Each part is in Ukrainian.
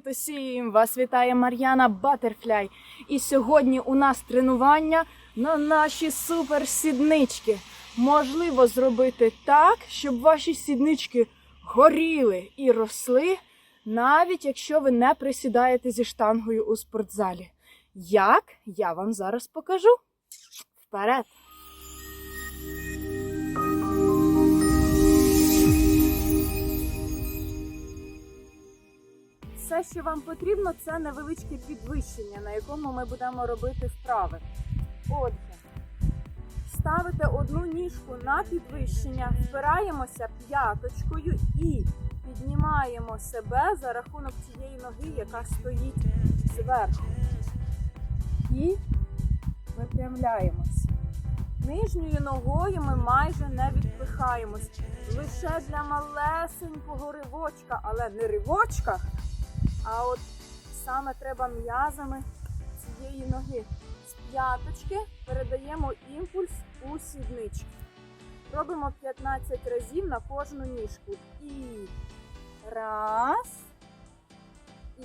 Привіт усім! Вас вітає Мар'яна Батерфляй. І сьогодні у нас тренування на наші суперсіднички. Можливо зробити так, щоб ваші сіднички горіли і росли, навіть якщо ви не присідаєте зі штангою у спортзалі. Як? Я вам зараз покажу. Вперед! Все, що вам потрібно, це невеличке підвищення, на якому ми будемо робити вправи. Отже, ставите одну ніжку на підвищення, впираємося п'яточкою і піднімаємо себе за рахунок цієї ноги, яка стоїть зверху. І випрямляємося. Нижньою ногою ми майже не відпихаємось. Лише для малесенького ривочка, але не ривочка, а от саме треба м'язами цієї ноги. З п'яточки передаємо імпульс у сідничку. Робимо 15 разів на кожну ніжку. І раз. І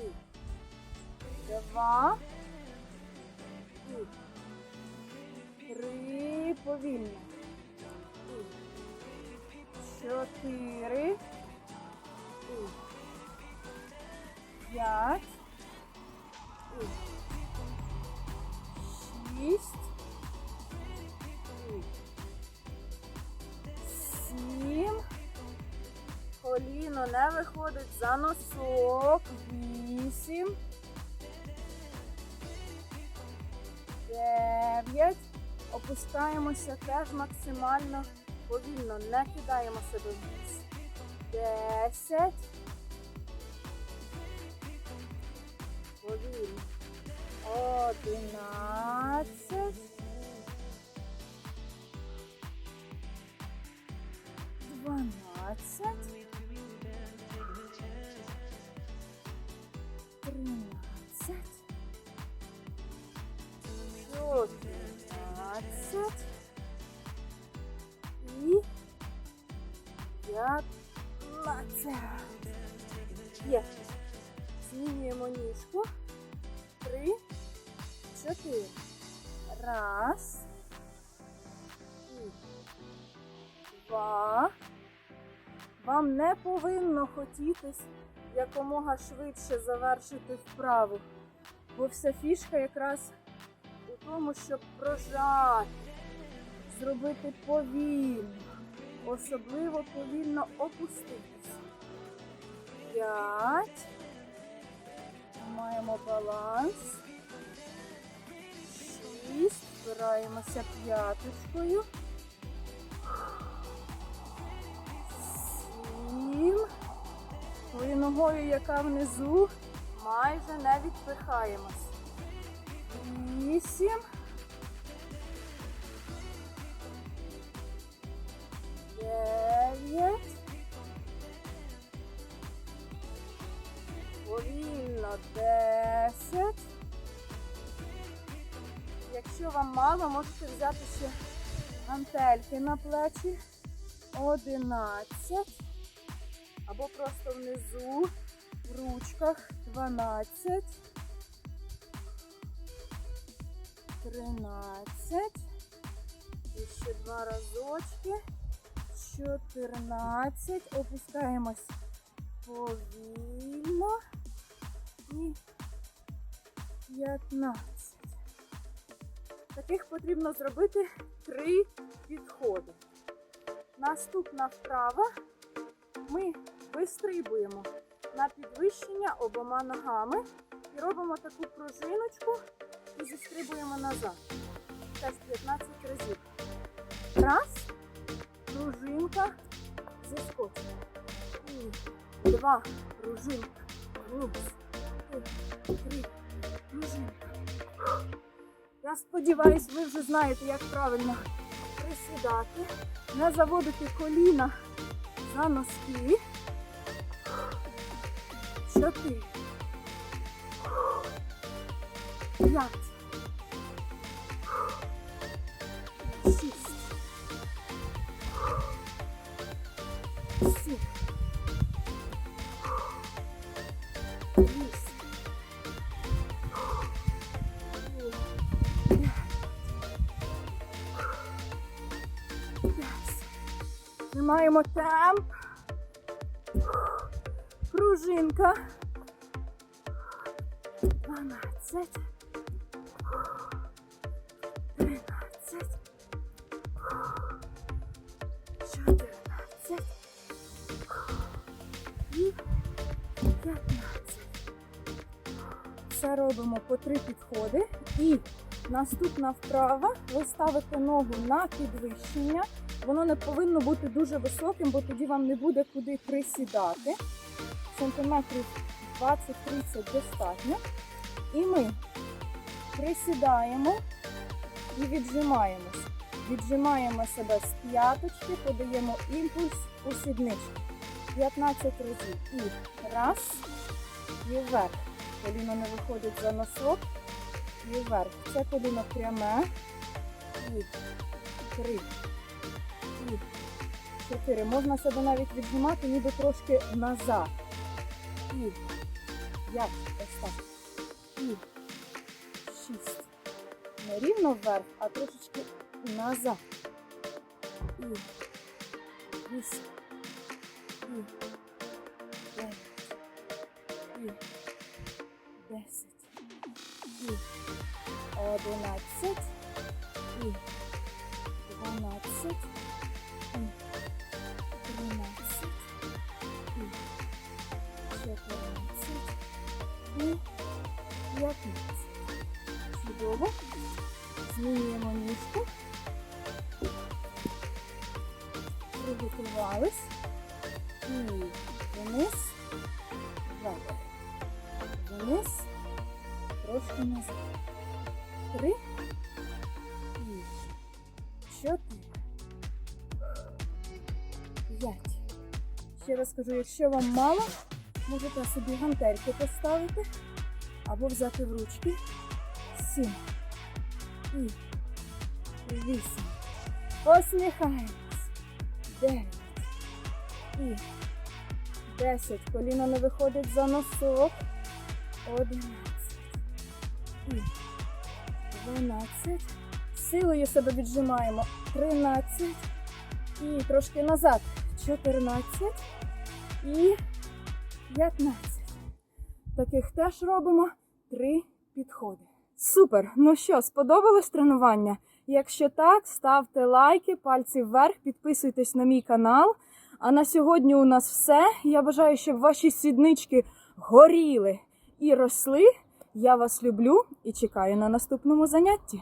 два. І три. Повільно. І чотири. І п'ять, шість, сім. Коліно не виходить за носок. Вісім. Дев'ять. Опускаємося теж максимально повільно. Не кидаємо себе вниз. Десять. Одинадцять. Дванадцять. Тринадцять. Чотирнадцять. І п'ятнадцять. Є. Змінюємо ніжку. Чотири. Раз. Два. Вам не повинно хотітись якомога швидше завершити вправу. Бо вся фішка якраз у тому, щоб прожати, зробити повільно, особливо повільно опуститися. П'ять. Маємо баланс. Шість. Збираємося п'яточкою. Сім. Тою ногою, яка внизу, майже не відпихаємось. Вісім. Дев'ять. Повільно 10. Якщо вам мало, можете взяти ще гантельки на плечі. 11. Або просто внизу, в ручках 12. 13. І ще два разочки. 14. Опускаємось повільно. І 15. Таких потрібно зробити три підходи. Наступна вправа. Ми вистрибуємо на підвищення обома ногами і робимо таку пружиночку і зістрибуємо назад. Теж 15 разів. Раз, пружинка, зіскочимо. І два, пружинка, вниз. Три, пружинка. Сподіваюсь, ви вже знаєте, як правильно присідати, не заводити коліна за носки. Чотири. П'ять. Тримаємо темп. Пружинка. 12. 13. 14. І 15. Це робимо по три підходи. І наступна вправа. Ви ставите ногу на підвищення. Воно не повинно бути дуже високим, бо тоді вам не буде куди присідати. Сантиметрів 20-30 достатньо. І ми присідаємо і віджимаємось. Віджимаємо себе з п'яточки, подаємо імпульс у сідничку. 15 разів. І раз, і вверх. Коліно не виходить за носок. І вверх. Це коліно пряме. І три і чотири. Можна себе навіть віднімати ніби трошки назад. І 5. Ось так. І Шість. Не рівно вверх, а трошечки назад. І Вісім. І Дев'ять. І 10. І 11. Ніжку. Приготувались. І вниз. Вверх. Вниз. Трошки назад. Три. І чотири. П'ять. Ще раз кажу, якщо вам мало, можете собі гантельки поставити або взяти в ручки. Сім. І вісім. Посміхаємось. Дев'ять. І десять. Коліно не виходить за носок. Одинадцять. І дванадцять. Силою себе віджимаємо. Тринадцять. І трошки назад. Чотирнадцять. І п'ятнадцять. Таких теж робимо три підходи. Супер! Ну що, сподобалось тренування? Якщо так, ставте лайки, пальці вверх, підписуйтесь на мій канал. А на сьогодні у нас все. Я бажаю, щоб ваші сіднички горіли і росли. Я вас люблю і чекаю на наступному занятті.